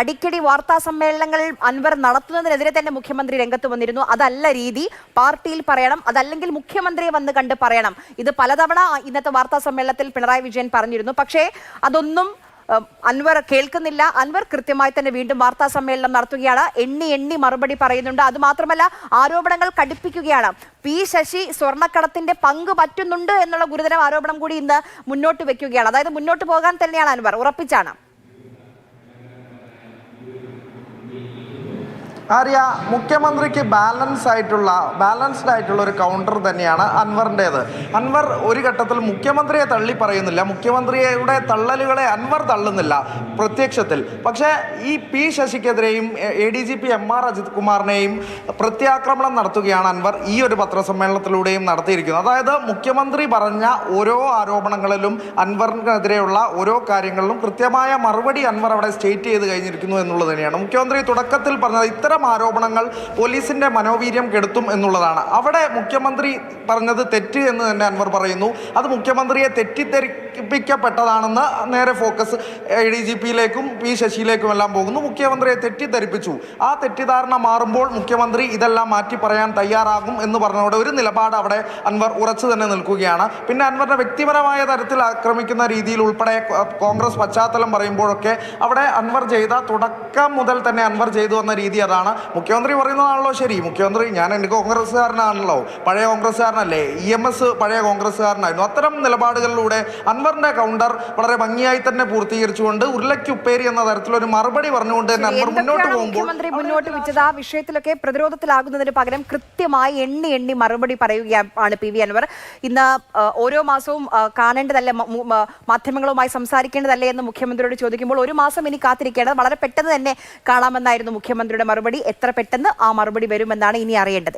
അടിക്കടി വാർത്താ സമ്മേളനങ്ങൾ അൻവർ നടത്തുന്നതിനെതിരെ തന്നെ മുഖ്യമന്ത്രി രംഗത്ത് വന്നിരുന്നു. അതല്ല രീതി. പാർട്ടിയിൽ പറയണം. അതല്ലെങ്കിൽ മുഖ്യമന്ത്രിയെ വന്ന് കണ്ട് പറയണം. ഇത് പലതവണ ഇന്നത്തെ വാർത്താ സമ്മേളനത്തിൽ പിണറായി വിജയൻ പറഞ്ഞിരുന്നു. പക്ഷേ അതൊന്നും അൻവർ കേൾക്കുന്നില്ല. അൻവർ കൃത്യമായി തന്നെ വീണ്ടും വാർത്താ സമ്മേളനം നടത്തുകയാണ്. എണ്ണി എണ്ണി മറുപടി പറയുന്നുണ്ട്. അതുമാത്രമല്ല ആരോപണങ്ങൾ കടുപ്പിക്കുകയാണ്. പി ശശി സ്വർണക്കടത്തിന്റെ പങ്ക് പറ്റുന്നുണ്ട് എന്നുള്ള ഗുരുതര ആരോപണം കൂടി ഇന്ന് മുന്നോട്ട് വെക്കുകയാണ്. അതായത് മുന്നോട്ട് പോകാൻ തന്നെയാണ് അൻവർ. ഉറപ്പിച്ചാണ്. ആര്യ മുഖ്യമന്ത്രിക്ക് ബാലൻസ് ആയിട്ടുള്ള ബാലൻസ്ഡ് ആയിട്ടുള്ള ഒരു കൗണ്ടർ തന്നെയാണ് അൻവറിന്റേത്. അൻവർ ഒരു ഘട്ടത്തിൽ മുഖ്യമന്ത്രിയെ തള്ളി പറയുന്നില്ല മുഖ്യമന്ത്രിയുടെ തള്ളലുകളെ അൻവർ തള്ളുന്നില്ല പ്രത്യക്ഷത്തിൽ. പക്ഷേ ഈ P ശശിക്കെതിരെയും A D G P M R Ajith കുമാറിനെയും പ്രത്യാക്രമണം നടത്തുകയാണ് അൻവർ ഈ ഒരു പത്രസമ്മേളനത്തിലൂടെയും നടത്തിയിരിക്കുന്നത്. അതായത് മുഖ്യമന്ത്രി പറഞ്ഞ ഓരോ ആരോപണങ്ങളിലും അൻവറിനെതിരെയുള്ള ഓരോ കാര്യങ്ങളിലും കൃത്യമായ മറുപടി അൻവർ അവിടെ സ്റ്റേറ്റ് ചെയ്ത് കഴിഞ്ഞിരിക്കുന്നു എന്നുള്ളത് തന്നെയാണ്. മുഖ്യമന്ത്രി തുടക്കത്തിൽ പറഞ്ഞത് ഇത്തരം ആരോപണങ്ങൾ പോലീസിന്റെ മനോവീര്യം കെടുത്തും എന്നുള്ളതാണ്. അവിടെ മുഖ്യമന്ത്രി പറഞ്ഞത് തെറ്റ് എന്ന് തന്നെ അൻവർ പറയുന്നു. അത് മുഖ്യമന്ത്രിയെ തെറ്റിദ്ധരിപ്പിക്കപ്പെട്ടതാണെന്ന് നേരെ ഫോക്കസ് എ ഡി ജി പിയിലേക്കും പി ശശിയിലേക്കും എല്ലാം പോകുന്നു. മുഖ്യമന്ത്രിയെ തെറ്റിദ്ധരിപ്പിച്ചു. ആ തെറ്റിദ്ധാരണ മാറുമ്പോൾ മുഖ്യമന്ത്രി ഇതെല്ലാം മാറ്റി പറയാൻ തയ്യാറാകും എന്ന് പറഞ്ഞതോടെ ഒരു നിലപാട് അവിടെ അൻവർ ഉറച്ചു തന്നെ നിൽക്കുകയാണ്. പിന്നെ അൻവറിന്റെ വ്യക്തിപരമായ തരത്തിൽ ആക്രമിക്കുന്ന രീതിയിൽ ഉൾപ്പെടെ കോൺഗ്രസ് പശ്ചാത്തലം പറയുമ്പോഴൊക്കെ അവിടെ അൻവർ ചെയ്ത തുടക്കം മുതൽ തന്നെ അൻവർ ചെയ്തു വന്ന രീതി അതാണ്. മുഖ്യമന്ത്രി പറയുന്നതാണല്ലോ ശരി. മുഖ്യമന്ത്രി ഞാൻ എന്റെ കോൺഗ്രസ്സുകാരനാണല്ലോ. പഴയ കോൺഗ്രസ്സുകാരനല്ലേ? ഇ എം എസ് പഴയ കോൺഗ്രസ്സുകാരനായിരുന്നു അത്തരം നിലപാടുകളിലൂടെ അൻവറിന്റെ കൗണ്ടർ വളരെ ഭംഗിയായി തന്നെ പൂർത്തീകരിച്ചുകൊണ്ട് ഉരുളയ്ക്കുപ്പേരി എന്ന തരത്തിലൊരു മറുപടി പറഞ്ഞുകൊണ്ട് തന്നെ അൻവർ മുന്നോട്ട് പോകുമ്പോൾ മുഖ്യമന്ത്രി മുന്നോട്ട് വെച്ചത്? ആ വിഷയത്തിലൊക്കെ പ്രതിരോധത്തിലാകുന്നതിന് പകരം കൃത്യമായി എണ്ണി എണ്ണി മറുപടി പറയുകയാണ് പി വി അൻവർ. ഇന്ന് ഓരോ മാസവും കാണേണ്ടതല്ല? മാധ്യമങ്ങളുമായി സംസാരിക്കേണ്ടതല്ലേ എന്ന് മുഖ്യമന്ത്രിയോട് ചോദിക്കുമ്പോൾ ഒരു മാസം ഇനി കാത്തിരിക്കേണ്ടത് വളരെ പെട്ടെന്ന് തന്നെ കാണാമെന്നായിരുന്നു മുഖ്യമന്ത്രിയുടെ മറുപടി. എത്ര പെട്ടെന്ന് ആ മറുപടി വരുമെന്നാണ് ഇനി അറിയേണ്ടത്.